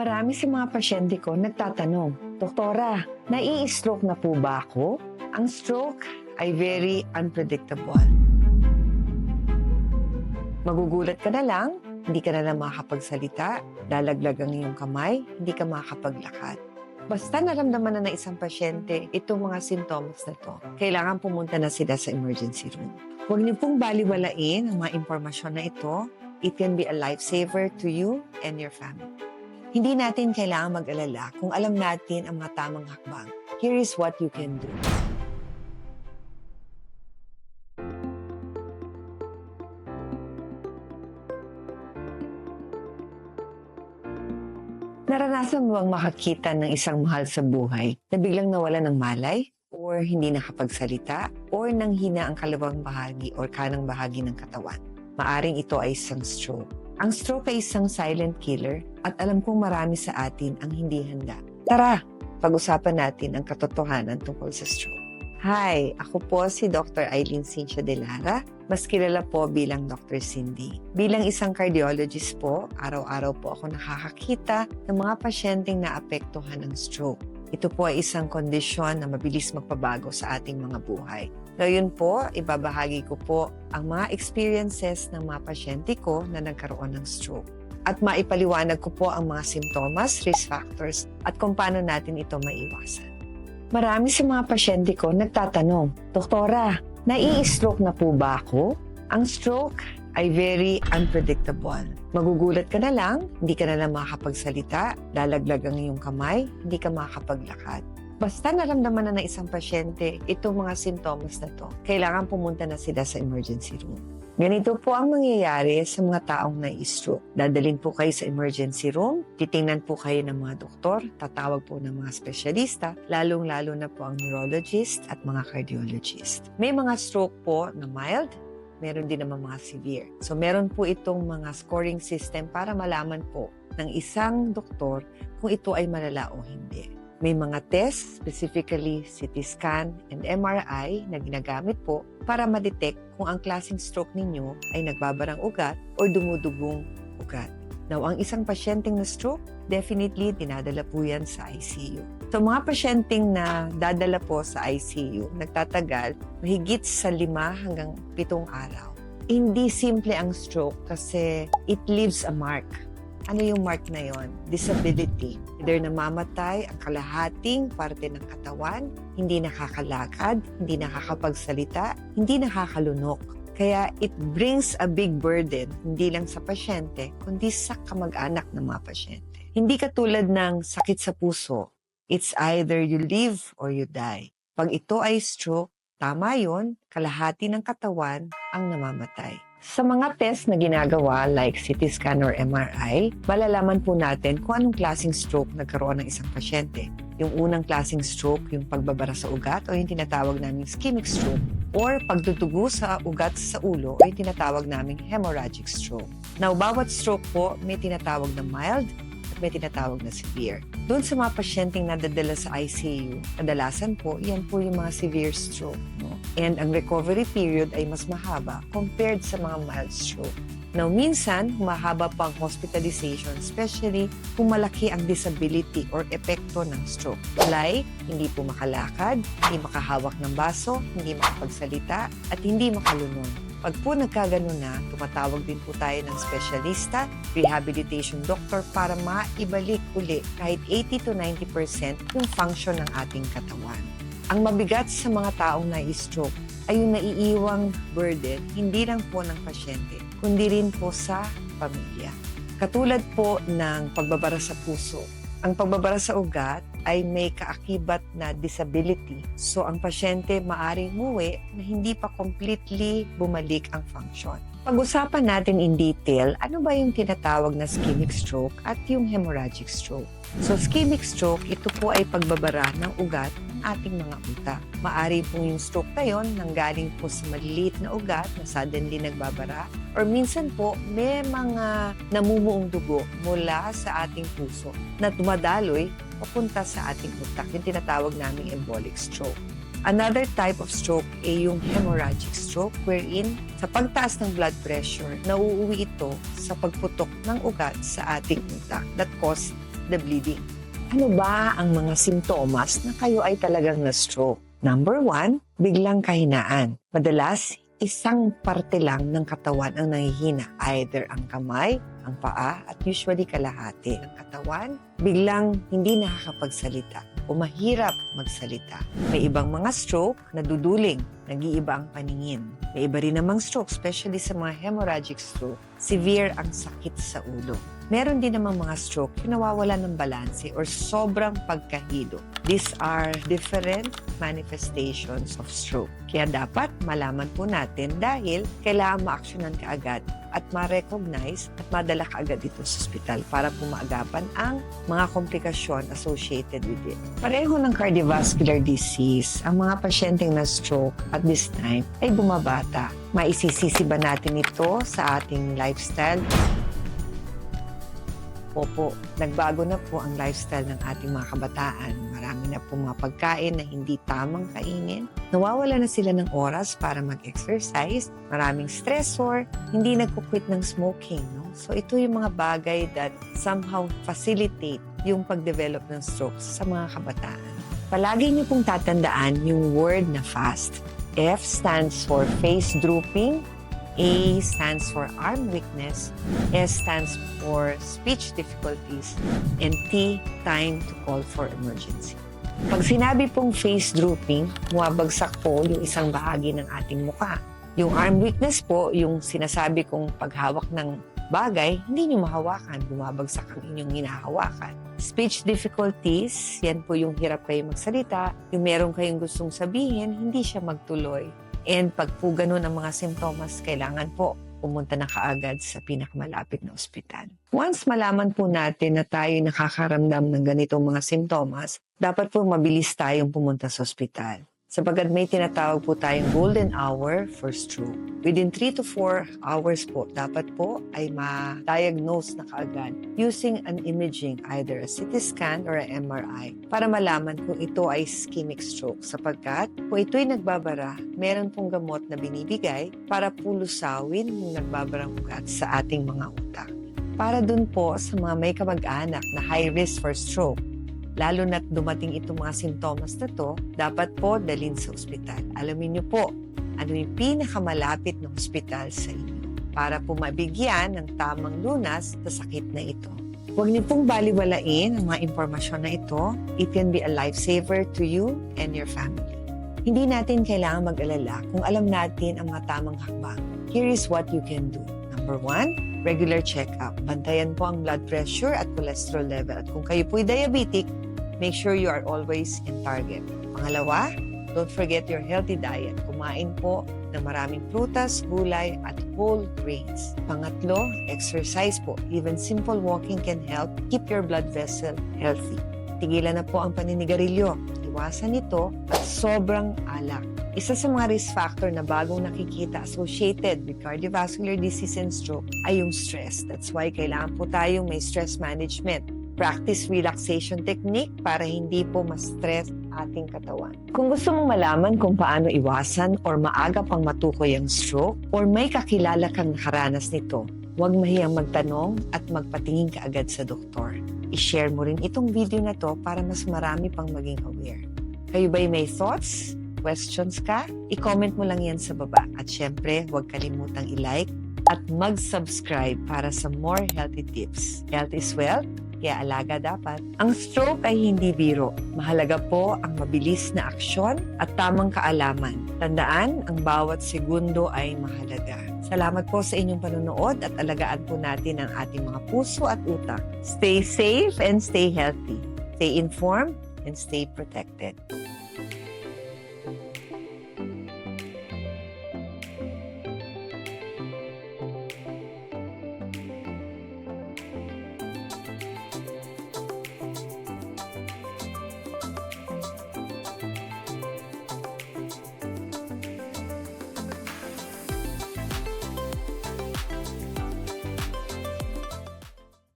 Marami sa mga pasyente ko nagtatanong, Doktora, nai-stroke na po ba ako? Ang stroke ay very unpredictable. Magugulat ka na lang, hindi ka na lang makakapagsalita, lalaglag ang iyong kamay, hindi ka makakapaglakad. Basta naramdaman na ng isang pasyente itong mga sintomas na to, kailangan pumunta na sila sa emergency room. Huwag niyo pong baliwalain ang mga impormasyon na ito. It can be a lifesaver to you and your family. Hindi natin kailangan mag-alala kung alam natin ang mga tamang hakbang. Here is what you can do. Naranasan mo bang makakita ng isang mahal sa buhay na biglang nawala ng malay? Or hindi nakapagsalita? Or nanghina ang kalawang bahagi or kanang bahagi ng katawan? Maaring ito ay isang stroke. Ang stroke ay isang silent killer at alam kong marami sa atin ang hindi handa. Tara, pag-usapan natin ang katotohanan tungkol sa stroke. Hi, ako po si Dr. Eileen Cincia de Lara, mas kilala po bilang Dr. Cindy. Bilang isang cardiologist po, araw-araw po ako nakakakita ng mga pasyenteng naapektuhan ng stroke. Ito po ay isang kondisyon na mabilis magpabago sa ating mga buhay. Ngayon po, ibabahagi ko po ang mga experiences ng mga pasyente ko na nagkaroon ng stroke. At maipaliwanag ko po ang mga simptomas, risk factors, at kung paano natin ito maiwasan. Marami sa mga pasyente ko nagtatanong, Doktora, nai-stroke na po ba ako? Ang stroke ay very unpredictable. Magugulat ka na lang, hindi ka na lang makakapagsalita, lalaglag ang iyong kamay, hindi ka makakapaglakad. Basta naramdaman na ng isang pasyente itong mga sintomas na to, kailangan pumunta na sila sa emergency room. Ganito po ang mangyayari sa mga taong na-stroke. Dadalhin po kayo sa emergency room, titingnan po kayo ng mga doktor, tatawag po ng mga espesyalista, lalong-lalo na po ang neurologist at mga cardiologist. May mga stroke po na mild, meron din naman mga severe. So meron po itong mga scoring system para malaman po ng isang doktor kung ito ay malala o hindi. May mga test, specifically CT scan and MRI na ginagamit po para ma-detect kung ang klaseng stroke ninyo ay nagbabarang ugat o dumudugong ugat. Now, ang isang pasyenteng na stroke, definitely dinadala po yan sa ICU. So, mga pasyenteng na dadala po sa ICU, nagtatagal mahigit sa lima hanggang pitong araw. Hindi simple ang stroke kasi it leaves a mark ano yung mark na yon? Disability. Either namamatay ang kalahating parte ng katawan, hindi nakakalakad, hindi nakakapagsalita, hindi nakakalunok. Kaya it brings a big burden, hindi lang sa pasyente, kundi sa kamag-anak ng mga pasyente. Hindi katulad ng sakit sa puso. It's either you live or you die. Pag ito ay stroke, tama yon, kalahati ng katawan ang namamatay. Sa mga test na ginagawa like CT scan or MRI, malalaman po natin kung anong klaseng stroke nagkaroon ng isang pasyente. Yung unang klaseng stroke, yung pagbabara sa ugat o yung tinatawag naming ischemic stroke or pagdudugo sa ugat sa ulo o yung tinatawag naming hemorrhagic stroke. Now, bawat stroke po may tinatawag na mild at may tinatawag na severe. Doon sa mga pasyenteng nadadala sa ICU, kadalasan po, yan po yung mga severe stroke. No? And ang recovery period ay mas mahaba compared sa mga mild stroke. Now, minsan, mahaba pa ang hospitalization, especially kung malaki ang disability or epekto ng stroke. Like, hindi po makalakad, hindi makahawak ng baso, hindi makapagsalita, at hindi makalunod. Pag po nagkaganon na, tumatawag din po tayo ng specialista, rehabilitation doctor para maibalik uli kahit 80 to 90% yung function ng ating katawan. Ang mabigat sa mga taong na-stroke ay yung naiiwang burden hindi lang po ng pasyente, kundi rin po sa pamilya. Katulad po ng pagbabara sa puso. Ang pagbabara sa ugat ay may kaakibat na disability. So ang pasyente maaring muwi na hindi pa completely bumalik ang function. Pag-usapan natin in detail, ano ba yung tinatawag na ischemic stroke at yung hemorrhagic stroke. So ischemic stroke, ito po ay pagbabara ng ugat ating mga utak. Maari po yung stroke na yon nanggaling po sa maliliit na ugat na suddenly nagbabara or minsan po may mga namumuong dugo mula sa ating puso na dumadaloy papunta sa ating utak, yung tinatawag naming embolic stroke. Another type of stroke ay yung hemorrhagic stroke wherein sa pagtaas ng blood pressure, nauuwi ito sa pagputok ng ugat sa ating utak that cause the bleeding. Ano ba ang mga simptomas na kayo ay talagang na-stroke? Number one, biglang kahinaan. Madalas, isang parte lang ng katawan ang nangihina. Either ang kamay, ang paa, at usually kalahati ng katawan, biglang hindi nakakapagsalita o mahirap magsalita. May ibang mga stroke na duduling, nag-iiba ang paningin. May iba rin namang stroke, especially sa mga hemorrhagic stroke, severe ang sakit sa ulo. Meron din namang mga stroke yung nawawala ng balanse or sobrang pagkahilo. These are different manifestations of stroke. Kaya dapat malaman po natin dahil kailangan ma-actionan kaagad at ma-recognize at madala kaagad ito sa ospital para po maagapan ang mga komplikasyon associated with it. Pareho ng cardiovascular disease, ang mga pasyenteng na stroke at this time ay bumabata. Maisisisi ba natin ito sa ating lifestyle? Opo, nagbago na po ang lifestyle ng ating mga kabataan. Marami na po mga pagkain na hindi tamang kainin. Nawawala na sila ng oras para mag-exercise. Maraming stressor. Hindi nagkukwit ng smoking. No? So ito yung mga bagay that somehow facilitate yung pag-develop ng stroke sa mga kabataan. Palagi niyo pong tatandaan yung word na fast. F stands for face drooping. A stands for arm weakness, S stands for speech difficulties, and T, time to call for emergency. Pag sinabi pong face drooping, bumabagsak po yung isang bahagi ng ating muka. Yung arm weakness po, yung sinasabi kong paghawak ng bagay, hindi nyo mahawakan, bumabagsak ang inyong hinahawakan. Speech difficulties, yan po yung hirap kayo magsalita, yung meron kayong gustong sabihin, hindi siya magtuloy. And pag po ganun ang mga simptomas, kailangan po pumunta na kaagad sa pinakamalapit na ospital. Once malaman po natin na tayo nakakaramdam ng ganitong mga simptomas, dapat po mabilis tayong pumunta sa ospital. Sapagkat may tinatawag po tayong golden hour for stroke. Within 3 to 4 hours po, dapat po ay ma-diagnose na kaagad using an imaging, either a CT scan or a MRI, para malaman kung ito ay ischemic stroke. Sapagkat kung ito'y nagbabara, meron pong gamot na binibigay para pulusawin yung nagbabarang ugat sa ating mga utak. Para dun po sa mga may kamag-anak na high risk for stroke, lalo na't dumating itong mga sintomas na to, dapat po dalhin sa ospital. Alamin niyo po, ano yung pinakamalapit na ospital sa inyo para po mabigyan ng tamang lunas sa sakit na ito. Huwag niyo pong baliwalain ang mga impormasyon na ito. It can be a lifesaver to you and your family. Hindi natin kailangan mag-alala kung alam natin ang mga tamang hakbang. Here is what you can do. Number one, regular check-up. Bantayan po ang blood pressure at cholesterol level. At kung kayo po'y diabetic, make sure you are always in target. Pangalawa, don't forget your healthy diet. Kumain po ng maraming prutas, gulay, at whole grains. Pangatlo, exercise po. Even simple walking can help keep your blood vessel healthy. Tigilan na po ang paninigarilyo. Iwasan ito at sobrang alak. Isa sa mga risk factor na bagong nakikita associated with cardiovascular disease and stroke ay yung stress. That's why kailangan po tayong may stress management. Practice relaxation technique para hindi po ma-stress ating katawan. Kung gusto mong malaman kung paano iwasan or maaga pang matukoy ang stroke or may kakilala kang nakaranas nito, huwag mahiyang magtanong at magpatingin ka agad sa doktor. I-share mo rin itong video na to para mas marami pang maging aware. Kayo ba'y may thoughts? Questions ka? I-comment mo lang yan sa baba. At syempre, huwag kalimutang i-like at mag-subscribe para sa more healthy tips. Health is wealth, kaya alaga dapat. Ang stroke ay hindi biro. Mahalaga po ang mabilis na aksyon at tamang kaalaman. Tandaan, ang bawat segundo ay mahalaga. Salamat po sa inyong panonood at alagaan po natin ang ating mga puso at utak. Stay safe and stay healthy. Stay informed and stay protected.